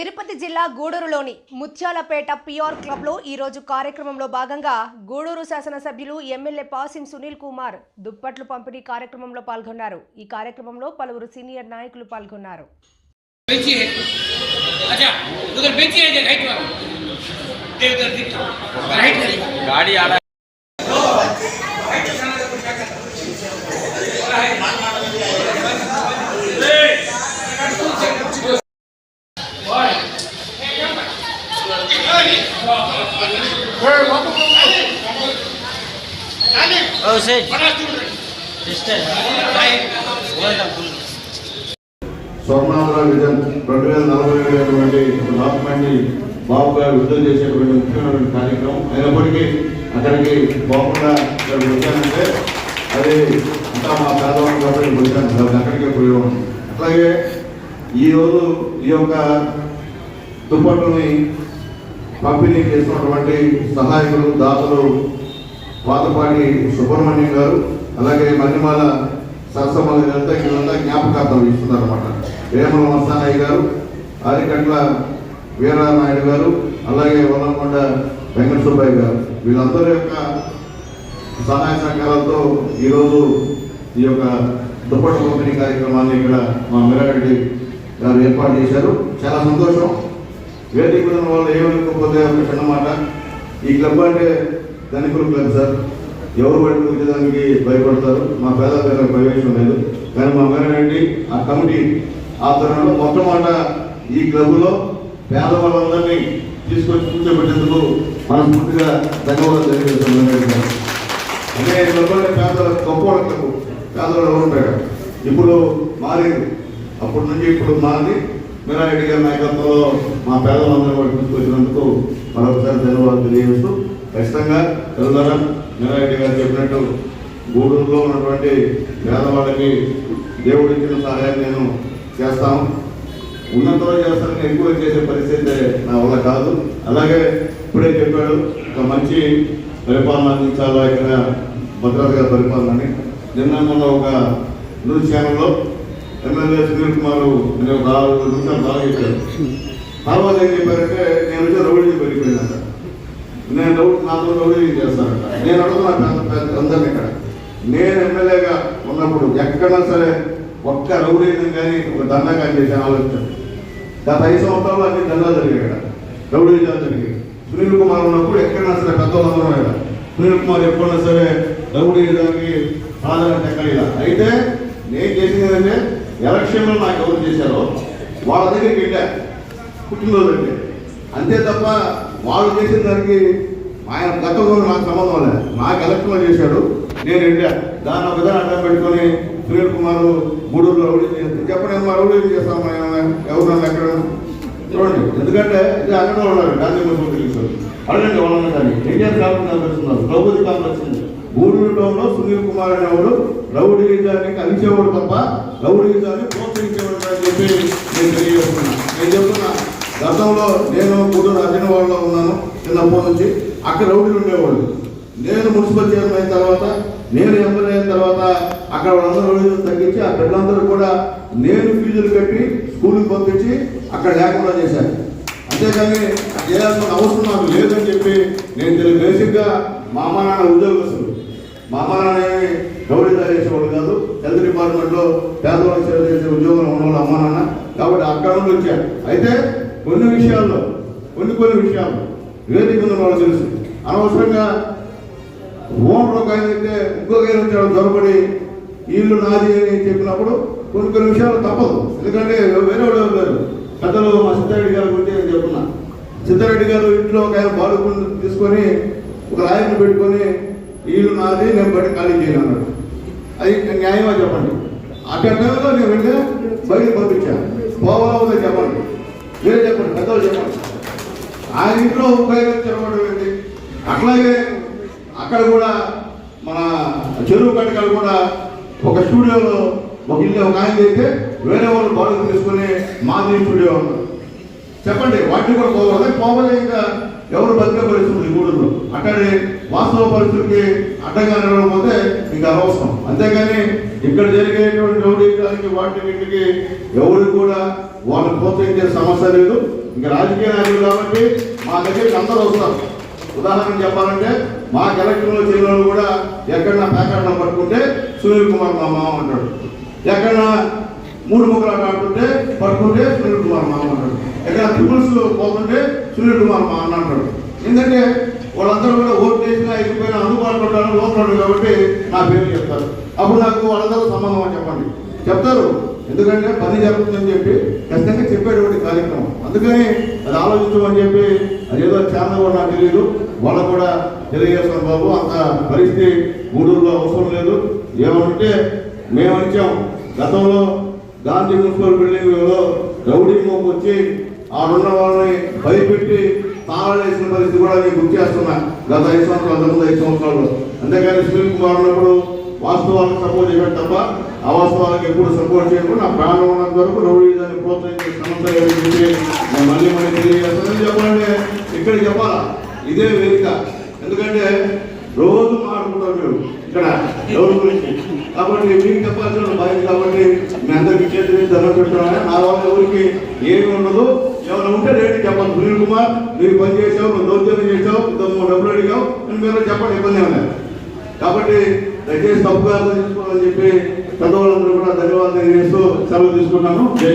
తిరుపతి జిల్లా గూడూరులోని ముత్యాలపేట పిఆర్ క్లబ్లో ఈరోజు కార్యక్రమంలో భాగంగా గూడూరు శాసనసభ్యులు ఎమ్మెల్యే పాసిం సునీల్ కుమార్ దుప్పట్లు పంపిణీ కార్యక్రమంలో పాల్గొన్నారు. ఈ కార్యక్రమంలో పలువురు సీనియర్ నాయకులు పాల్గొన్నారు. స్వర్ణాంధ్ర విజన్ రెండు వేల నలభై అనేటువంటి ఒక డాక్యుమెంట్ని బాబు గారు విడుదల చేసేటువంటి ముఖ్యమైనటువంటి కార్యక్రమం. అయినప్పటికీ అక్కడికి పోకుండా ఇక్కడ వచ్చానంటే అది అంతా మా పేదవాళ్ళు కాబట్టి వచ్చాను అక్కడికే పోయాం అట్లాగే ఈరోజు ఈ యొక్క దుప్పట్లని పంపిణీ చేసినటువంటి సహాయకులు దాతలు పాతపాటి సుబ్రహ్మణ్యం గారు అలాగే మణిమాల సరసమల్లి గారితో వీళ్ళంతా జ్ఞాపకార్థం ఇస్తున్నారు అనమాట వేమల మస్తానయ్య గారు అరికట్ల వీరానాయుడు గారు అలాగే వల్లంకొండ వెంకట సుబ్బయ్య గారు. వీళ్ళందరి యొక్క సహాయ సహకారాలతో ఈరోజు ఈ యొక్క దుప్పట్ల పంపిణీ కార్యక్రమాన్ని ఇక్కడ మా మిరారెడ్డి గారు ఏర్పాటు చేశారు. చాలా సంతోషం. వేదిక వల్ల వాళ్ళు ఏమనుకోకపోతే ఒక చిన్న మాట ఈ క్లబ్ అంటే ధనికులు కాదు సార్. ఎవరు పడి ఉద్యోగానికి భయపడతారు. మా పేద ప్రవేశం లేదు. కానీ మా మేరేంటి ఆ కమిటీ ఆధ్వర్యంలో మొట్టమొదట ఈ క్లబ్లో పేదవాళ్ళందరినీ తీసుకొచ్చి కూర్చోబెట్టేందుకు మనస్ఫూర్తిగా ధన్యవాదాలు తెలియజేస్తున్నాను అదే క్లబ్ పేదల గొప్ప క్లబ్. పేదవాళ్ళు ఉంటాడు ఇప్పుడు మారింది. అప్పటి నుంచి ఇప్పుడు మారి మీరారెడ్డి గారి నాయకత్వంలో మా పేదలందరూ కూడా తీసుకొచ్చినందుకు మరొకసారి ధన్యవాదాలు తెలియజేస్తూ ఖచ్చితంగా తెలంగాణ నారాయణ గారు చెప్పినట్టు గూడూరులో ఉన్నటువంటి పేదవాళ్ళకి దేవుడు ఇచ్చిన సహాయం నేను చేస్తాను. ఉన్నంతలో చేస్తానని ఎక్కువ చేసే పరిస్థితి నా వల్ల కాదు. అలాగే ఇప్పుడే చెప్పాడు ఒక మంచి పరిపాలన అందించాలా ఇక్కడ భద్రాద్రి గారి పరిపాలనని. నిన్న మొన్న ఒక న్యూస్ ఛానల్లో ఎమ్మెల్యే సునీల్ కుమార్ నేను ఒక ఆరు నిమిషాలు బాగా చెప్పారు తర్వాత ఏం చెప్పారంటే నేను వచ్చి రౌడీ పెరిగిపోయినాక నేను డౌట్ నాతో డౌట్ చేస్తాను నేను అడుగుతున్నా పెద్ద పెద్ద అందరినీ ఇక్కడ. నేను ఎమ్మెల్యేగా ఉన్నప్పుడు ఎక్కడైనా సరే ఒక్క రౌడీని కానీ ఒక దండగా చేశాను ఆలోచన. గత ఐదు సంవత్సరాలు అన్ని దండాలు జరిగాయి ఇక్కడ. రౌడీ జరిగాయి సునీల్ కుమార్ ఉన్నప్పుడు ఎక్కడైనా సరే పెద్దవాళ్ళు ఇక్కడ. సునీల్ కుమార్ ఎప్పుడైనా సరే రౌడీ దానికి ప్రాధాన్యత ఎక్కడిలా అయితే నేను చేసింది ఏంటంటే ఎలక్షన్లో నాకు ఎవరు చేశారో వాళ్ళ దగ్గరికి వెళ్ళా. పుట్టినరోజు అంటే. అంతే తప్ప వాళ్ళు చేసిన దానికి ఆయన గతంలో నాకు సంబంధం లేదు. నాకు ఎలక్షన్లో చేశాడు. నేను వెళ్ళా దాన్ని ఒక విధానం అడ్డం పెట్టుకొని సునీల్ కుమార్ గూడూరులో రౌడీ చేస్తే చెప్పండి మా రౌడీ చేస్తాం? ఎవరు ఎక్కడ చూడండి. ఎందుకంటే ఇది అక్కడ ఉన్నారు గాంధీ మున్సిపల్ తెలుసు అడగండి వాళ్ళని కానీ ఇండియన్ కాంప్లెక్స్ ఉన్నారు ద్రౌపది కాంప్లెక్స్ ఉంది. గూడూరు టౌన్లో సునీల్ కుమార్ అనేవాడు రౌడీజాన్ని కలిసేవాడు తప్ప రౌడీజాన్ని ప్రోత్సహించేవాడు అని చెప్పి నేను తెలియజేస్తున్నాను. నేను చెప్తున్నా. గతంలో నేను కూతురు అజనవాడలో ఉన్నాను చిన్నప్పటి నుంచి. అక్కడ రౌడీలు ఉండేవాళ్ళు. నేను మున్సిపల్ చైర్మన్ అయిన తర్వాత నేను ఎమ్మెల్యే అయిన తర్వాత అక్కడ వాళ్ళందరూ రౌడీలు తగ్గించి ఆ పిల్లలందరూ కూడా నేను ఫీజులు కట్టి స్కూల్కి పంపించి అక్కడ లేకుండా చేశాను అంతేకాని చేయాల్సిన అవసరం నాకు లేదని చెప్పి నేను తెలియదు బేసిక్గా మా అమ్మ నాన్న ఉద్యోగస్తులు. మా అమ్మ నాన్న ఏమి గౌరవ కాదు. హెల్త్ డిపార్ట్మెంట్లో పేదవాళ్ళకి సేవ చేసే ఉద్యోగం ఉన్నవాళ్ళు అమ్మ నాన్న. కాబట్టి అక్కడ నుండి వచ్చాను. అయితే కొన్ని విషయాల్లో కొన్ని కొన్ని విషయాలు వేదిక ఉన్న వాళ్ళు తెలుసు. అనవసరంగా ఓనర్ ఒక ఆయన అయితే ఇంకొక ఆయన వచ్చాడు దొరబడి ఇల్లు నాది అని చెప్పినప్పుడు కొన్ని కొన్ని విషయాలు తప్పదు. ఎందుకంటే వేరే వాళ్ళు లేరు. పెద్దలు మా సిద్ధారెడ్డి గారి గురించి నేను చెప్తున్నా. సిద్ధారెడ్డి గారు ఇంట్లో ఒక ఆయన బాడుకుని తీసుకొని ఒక రాయిని పెట్టుకొని ఇల్లు నాది నేను బట్టి ఖాళీ చేయను అన్నాడు. అది న్యాయమా చెప్పండి? అక్కడ టైంలో నేను వెళ్ళి బయట పంపించాను పోవాలో చెప్పండి. వేరే చెప్పండి? పెద్దలు చెప్పండి. ఆయన ఇంట్లో ఉపయోగం చెరవడం ఏంటి? అట్లాగే అక్కడ కూడా మన చెరువు కట్టకలు కూడా ఒక స్టూడియోలో ఒక ఇల్లు ఒక ఆయన అయితే వేరే వాళ్ళు బాడీ తీసుకుని మాది స్టూడియో చెప్పండి వాటిని కూడా పోవాలి. పోవాలి ఇంకా ఎవరు బతికే పరిస్థితుంది ఊళ్ళో? అక్కడే వాస్తవ పరిస్థితికి అడ్డంగా నిలవకపోతే ఇంకా అనవసరం. అంతేగాని ఇక్కడ జరిగేటువంటి రౌడీకానికి వాటి వీటికి ఎవరు కూడా వాళ్ళని ప్రోత్సహించే సమస్య లేదు. ఇంకా రాజకీయ నాయకులు కాబట్టి మా దగ్గరికి అందరూ వస్తారు. ఉదాహరణ చెప్పాలంటే మా ఎలక్షన్లో చేరిన కూడా ఎక్కడన్నా ప్యాకెట్లో పట్టుకుంటే సునీల్ కుమార్ మా మామ అంటాడు. ఎక్కడన్నా మూడు ముగ్గులు ఆడుతుంటే పట్టుకుంటే సునీల్ కుమార్ మామ అంటాడు. ఎక్కడ ట్రిపుల్స్ పోతుంటే సునీల్ కుమార్ మా అన్న అంటాడు. ఎందుకంటే వాళ్ళందరూ కూడా ఓటు ఎక్కిపోయినా అందుబాటులో ఉంటాను లోపల కాబట్టి నా పేరు చెప్తారు. అప్పుడు నాకు వాళ్ళందరూ సంబంధం అని చెప్పండి. చెప్తారు. ఎందుకంటే పని జరుగుతుందని చెప్పి ఖచ్చితంగా చెప్పేటువంటి కార్యక్రమం. అందుకని అది ఆలోచించమని చెప్పి అదేదో ఛానల్ కూడా నాకు తెలియదు. వాళ్ళకు కూడా తెలియజేస్తాను బాబు అంత పరిస్థితి గూడూరులో అవసరం లేదు. ఏమంటే మేము ఇచ్చాం గతంలో గాంధీ మున్సిపల్ బిల్డింగ్లో రౌడీ మోపు వచ్చి ఆడున్న వాళ్ళని భయపెట్టి తాళలేసిన పరిస్థితి కూడా నేను గుర్తు చేస్తున్నా. గత ఐదు సంవత్సరాలు అంతకుముందు ఐదు సంవత్సరాలు. అంతేకాని సునీల్ కుమార్ ఉన్నప్పుడు వాస్తవాలకు సపోర్ట్ చేయడం తప్ప అవాస్తవాలకు ఎప్పుడు సపోర్ట్ చేయకుండా నా ప్రాణం ఉన్నంత వరకు రౌడీ దాన్ని ప్రోత్సహించే సమస్య నేను మళ్ళీ మళ్ళీ తెలియజేస్తానని చెప్పాలంటే ఇక్కడ చెప్పాలా? ఇదే వేదిక. ఎందుకంటే రోజు మాట్లాడుకుంటారు మీరు. ఇక్కడ ఎవరి గురించి? కాబట్టి మీకు చెప్పాల్సిన బాధ్యత కాబట్టి మీ అందరికి చేతి మీద నా వాళ్ళ ఎవరికి ఏమి ఉండదు ఎవరు ఉంటే రేటు చెప్పండి. సునీల్ కుమార్ మీరు పని చేసావు నువ్వు దౌర్జన్యం చేసావు ఇంత డబ్బులు అడిగావు మీరు చెప్పండి ఇబ్బంది ఏమైనా కాబట్టి దయచేసి తప్పుగా అర్థం చేసుకోవాలని చెప్పి పెద్దవాళ్ళందరూ కూడా ధన్యవాదాలు తెలియజేస్తూ సెలవు తీసుకున్నాను Jai